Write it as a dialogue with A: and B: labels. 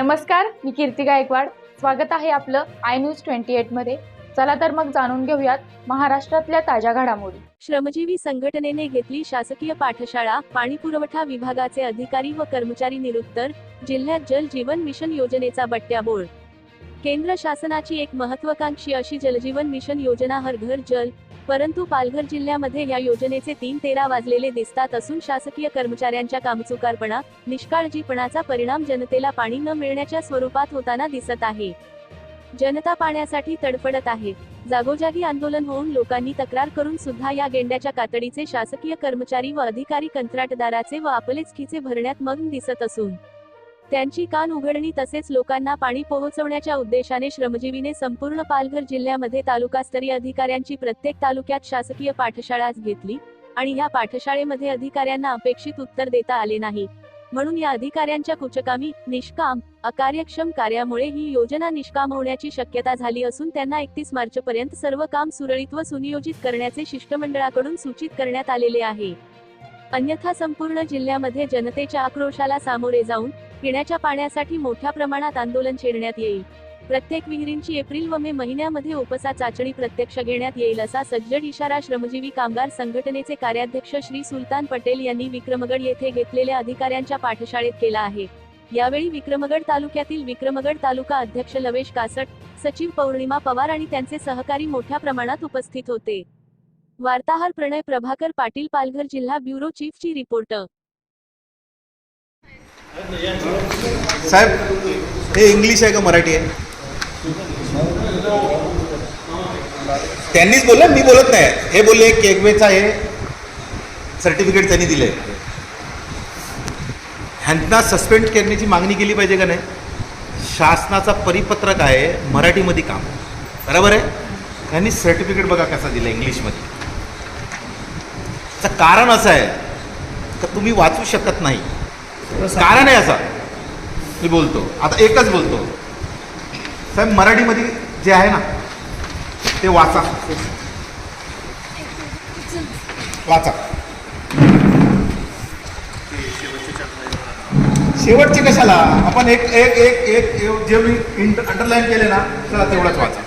A: नमस्कार मी कीर्ती गायकवाड. स्वागत आहे आपलं आय न्यूज ट्वेंटी एटमध्ये चला तर मग जाणून घेऊयात महाराष्ट्रातल्या ताज्या घडामोडी.
B: श्रमजीवी संघटनेने घेतली शासकीय पाठशाळा पाणी पुरवठा विभागाचे अधिकारी व कर्मचारी निरुत्तर जिल्ह्यात जल जीवन मिशन योजनेचा बट्ट्याबोळ. केंद्र शासनाची एक महत्वाकांक्षी अशी जलजीवन मिशन योजना हर घर जल परंतु पालघर जिल्ह्यामध्ये या योजनेचे तीन तेरा वाजलेले दिसतात असून शासकीय कर्मचाऱ्यांच्या कामचुकारपणा निष्काळजीपणाचा परिणाम जनतेला पाणी न मिळण्याच्या स्वरूपात होताना दिसत आहे. जनता पाण्यासाठी तडफडत आहे. जागोजागी आंदोलन होऊन लोकांनी तक्रार करून सुद्धा या गेंड्याच्या कातडीचे शासकीय कर्मचारी व अधिकारी कंत्राटदाराचे व आपलेच खिचे भरण्यात मग्न दिसत असून त्यांची कान उघडणी तसेच लोकांना पाणी पोहोचवण्याच्या उद्देशाने श्रमजीवीने संपूर्ण पालघर जिल्ह्यामध्ये तालुकास्तरीय अधिकाऱ्यांची प्रत्येक तालुक्यात शासकीय पाठशाळाच घेतली आणि या पाठशाळेमध्ये अधिकाऱ्यांना अपेक्षित उत्तर देता आले नाही. म्हणून या अधिकाऱ्यांच्या कुचकामी निष्काम अकार्यक्षम कार्यामुळे ही योजना निष्काम होण्याची शक्यता झाली असून त्यांना एकतीस मार्च पर्यंत सर्व काम सुरळीत व सुनियोजित करण्याचे शिष्टमंडळाकडून सूचित करण्यात आलेले आहे. अन्यथा संपूर्ण जिल्ह्यामध्ये जनतेच्या आक्रोशाला सामोरे जाऊन पिण्याच्या पाण्यासाठी मोठ्या प्रमाणात आंदोलन छेडण्यात येईल. प्रत्येक विहिरींची एप्रिल व मे महिन्यामध्ये उपसा चाचणी प्रत्यक्ष घेण्यात येईल असा सज्जड इशारा श्रमजीवी कामगार संघटनेचे कार्याध्यक्ष श्री सुलतान पटेल यांनी विक्रमगड येथे घेतलेल्या अधिकाऱ्यांच्या पाठशाळेत केला आहे. यावेळी विक्रमगड तालुक्यातील विक्रमगड तालुका अध्यक्ष लवेश कासट सचिव पौर्णिमा पवार आणि त्यांचे सहकारी मोठ्या प्रमाणात उपस्थित होते. वार्ताहर प्रणय प्रभाकर पाटील पालघर जिल्हा ब्युरो चीफची रिपोर्टर
C: साहेब हे इंग्लिश आहे का मराठी आहे? त्यांनीच बोललं मी बोलत नाही. हे बोलले केकवेचा हे सर्टिफिकेट त्यांनी दिले ह्यांना सस्पेंड करण्याची मागणी केली पाहिजे का नाही? शासनाचा परिपत्रक आहे मराठीमध्ये काम. बरोबर आहे? त्यांनी सर्टिफिकेट बघा कसा दिलं इंग्लिशमध्ये त्याचं कारण असं आहे का तुम्ही वाचू शकत नाही. कारण आहे असं. मी बोलतो. आता एकच बोलतो. साहेब मराठीमध्ये जे आहे ना ते वाचा. वाचा. शेवटचे कशाला? आपण एक एक एक एक जे मी अंडरलाईन केले ना चला तेवढाच वाचा.